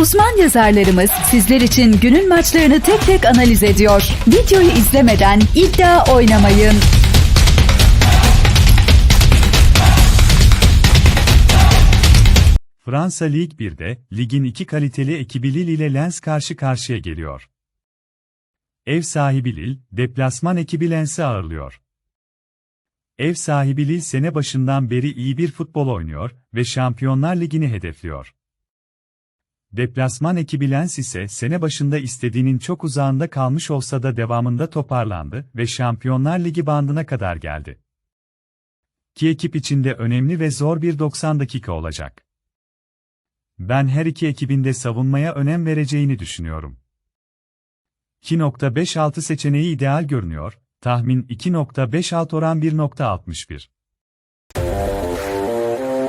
Uzman yazarlarımız sizler için günün maçlarını tek tek analiz ediyor. Videoyu izlemeden iddia oynamayın. Fransa Lig 1'de, ligin iki kaliteli ekibi Lille ile Lens karşı karşıya geliyor. Ev sahibi Lille, deplasman ekibi Lens'i ağırlıyor. Ev sahibi Lille sene başından beri iyi bir futbol oynuyor ve Şampiyonlar Ligi'ni hedefliyor. Deplasman ekibi Lens ise sene başında istediğinin çok uzağında kalmış olsa da devamında toparlandı ve Şampiyonlar Ligi bandına kadar geldi. Ki ekip içinde önemli ve zor bir 90 dakika olacak. Ben her iki ekibin de savunmaya önem vereceğini düşünüyorum. 2.56 seçeneği ideal görünüyor, tahmin 2.56 oran 1.61.